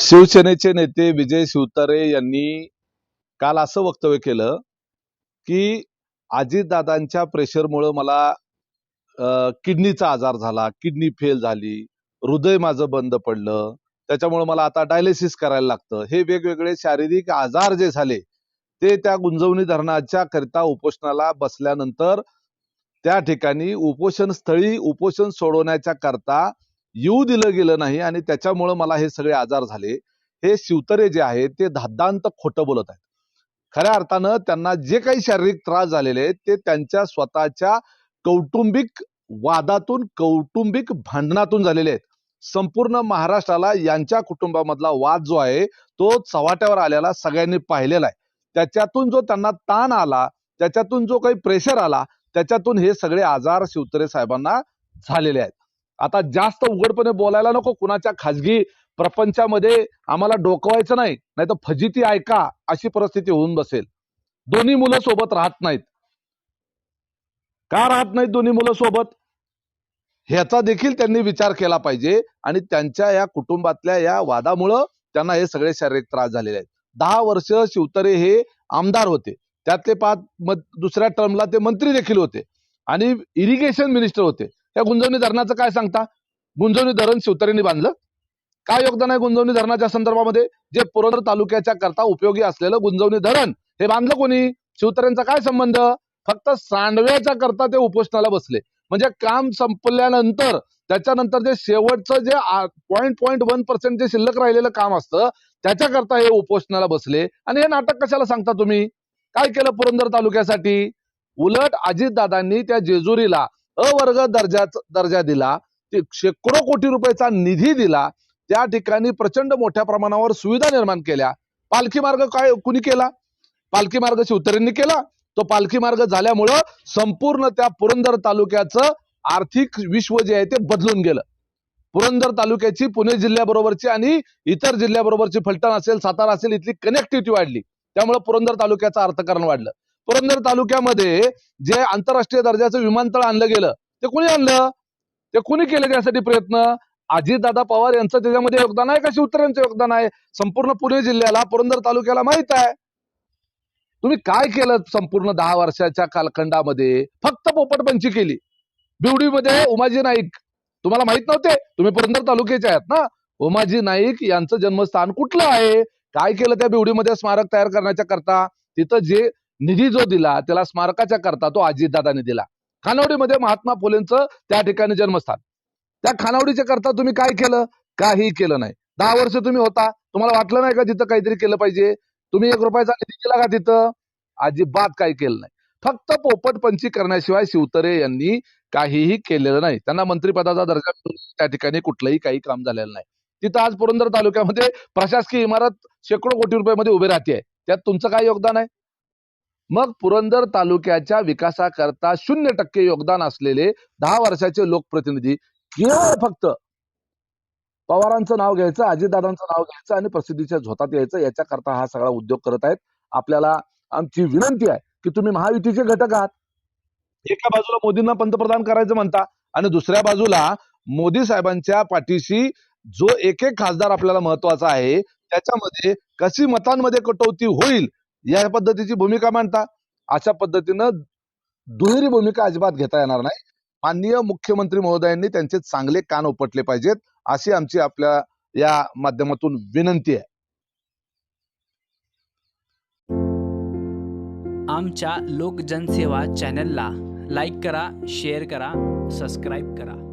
शिवसेनेचे नेते विजय शिवतारे यांनी काल असं वक्तव्य केलं की अजितदादांच्या प्रेशरमुळं मला किडनीचा आजार झाला किडनी फेल झाली हृदय माझं बंद पडलं त्याच्यामुळे मला आता डायलिसिस करायला लागतं. हे वेगवेगळे शारीरिक आजार जे झाले ते त्या गुंजवणी धरणाच्या करिता उपोषणाला बसल्यानंतर त्या ठिकाणी उपोषण स्थळी उपोषण सोडवण्याच्या करता येऊ दिलं गेलं नाही आणि त्याच्यामुळं मला हे सगळे आजार झाले. हे शिवतरे जे आहेत ते धादांत खोटं बोलत आहेत. खऱ्या अर्थानं त्यांना जे काही शारीरिक त्रास झालेले आहेत ते त्यांच्या स्वतःच्या कौटुंबिक वादातून कौटुंबिक भांडणातून झालेले आहेत. संपूर्ण महाराष्ट्राला यांच्या कुटुंबामधला वाद जो आहे तो चव्हाट्यावर आलेला सगळ्यांनी पाहिलेला आहे. त्याच्यातून जो त्यांना ताण आला त्याच्यातून जो काही प्रेशर आला त्याच्यातून हे सगळे आजार शिवतरे साहेबांना झालेले आहेत. आता जास्त उघडपणे बोलायला नको कुणाच्या खाजगी प्रपंचामध्ये आम्हाला डोकवायचं नाही नाही तर फजिती ऐका अशी परिस्थिती होऊन बसेल. दोन्ही मुलं सोबत राहत नाहीत. का राहत नाहीत दोन्ही मुलं सोबत? ह्याचा देखील त्यांनी विचार केला पाहिजे आणि त्यांच्या या कुटुंबातल्या या वादामुळं त्यांना हे सगळे शारीरिक त्रास झालेले आहेत. दहा वर्ष शिवतरे हे आमदार होते. त्यातले पाच दुसऱ्या टर्मला ते मंत्री देखील होते. आणि इरिगेशन मिनिस्टर होते. त्या गुंजवणी धरणाचं काय सांगता? गुंजवणी धरण शिवतरेंनी बांधलं. काय योगदान आहे गुंजवणी धरणाच्या संदर्भामध्ये? जे पुरंदर तालुक्याच्या करता उपयोगी असलेलं गुंजवणी धरण हे बांधलं कोणी? शिवतरेंचा काय संबंध? फक्त सांडव्याच्या करता ते उपोषणाला बसले. म्हणजे काम संपल्यानंतर त्याच्यानंतर जे शेवटचं जे पॉईंट पॉईंट वन पर्सेंट जे शिल्लक राहिलेलं काम असतं त्याच्याकरता हे उपोषणाला बसले. आणि हे नाटक कशाला सांगता तुम्ही? काय केलं पुरंदर तालुक्यासाठी? उलट अजितदादांनी त्या जेजुरीला अवर्ग दर्जा दर्जा दिला शेकडो कोटी रुपयाचा निधी दिला त्या ठिकाणी प्रचंड मोठ्या प्रमाणावर सुविधा निर्माण केल्या. पालखी मार्ग काय कुणी केला? पालखी मार्ग शिवतरेंनी केला. तो पालखी मार्ग झाल्यामुळं संपूर्ण त्या पुरंदर तालुक्याचं आर्थिक विश्व जे आहे ते बदलून गेलं. पुरंदर तालुक्याची पुणे जिल्ह्याबरोबरची आणि इतर जिल्ह्याबरोबरची फलटण असेल सातारा असेल इथली कनेक्टिव्हिटी वाढली. त्यामुळे पुरंदर तालुक्याचं अर्थकारण वाढलं. पुरंदर तालुक्यामध्ये जे आंतरराष्ट्रीय दर्जाचं विमानतळ आणलं गेलं ते कुणी आणलं? ते कुणी केलं त्यासाठी प्रयत्न? अजितदादा पवार यांचं त्याच्यामध्ये योगदान आहे का? शिवतऱ्यांचं योगदान आहे. संपूर्ण पुणे जिल्ह्याला पुरंदर तालुक्याला माहीत आहे. तुम्ही काय केलं संपूर्ण दहा वर्षाच्या कालखंडामध्ये? फक्त पोपटपंची केली. बिवडीमध्ये उमाजी नाईक तुम्हाला माहीत नव्हते? तुम्ही पुरंदर तालुक्याचे आहेत ना? उमाजी नाईक यांचं जन्मस्थान कुठलं आहे? काय केलं त्या बिवडीमध्ये स्मारक तयार करण्याच्या करता? तिथं जे निधी जो दिला त्याला स्मारकाच्या करता तो अजितदादाने दिला. खानावडीमध्ये महात्मा फुलेंचं त्या ठिकाणी जन्मस्थान. त्या खानावडीच्या करता तुम्ही काय केलं? काही केलं नाही. दहा वर्ष तुम्ही होता. तुम्हाला वाटलं नाही का तिथं काहीतरी केलं पाहिजे? तुम्ही एक रुपयाचा निधी केला का तिथं? अजिबात काही केलं नाही. फक्त पोपटपंची करण्याशिवाय शिवतरे यांनी काहीही केलेलं नाही. त्यांना मंत्रिपदाचा दर्जा त्या ठिकाणी कुठलंही काही काम झालेलं नाही. तिथं आज पुरंदर तालुक्यामध्ये प्रशासकीय इमारत शेकडो कोटी रुपयामध्ये उभी राहते त्यात तुमचं काय योगदान आहे? मग पुरंदर तालुक्याच्या विकासाकरता शून्य टक्के योगदान असलेले दहा वर्षाचे लोकप्रतिनिधी केवळ फक्त पवारांचं नाव घ्यायचं अजितदादांचं नाव घ्यायचं आणि प्रसिद्धीच्या झोतात यायचं याच्याकरता हा सगळा उद्योग करत आहेत. आपल्याला आमची विनंती आहे की तुम्ही महायुतीचे घटक आहात. एका बाजूला मोदींना पंतप्रधान करायचं म्हणता आणि दुसऱ्या बाजूला मोदी साहेबांच्या पाठीशी जो एक एक खासदार आपल्याला महत्त्वाचा आहे त्याच्यामध्ये कशी मतांमध्ये कटौती होईल या पद्धतीची भूमिका मांडता. अशा पद्धतीनं दुहेरी भूमिका अजिबात घेता येणार नाही. माननीय मुख्यमंत्री महोदयांनी त्यांचे चांगले कान उपटले पाहिजेत अशी आमची आपल्या या माध्यमातून विनंती आहे. आमच्या लोकजनसेवा चॅनलला लाईक करा शेअर करा सबस्क्राईब करा.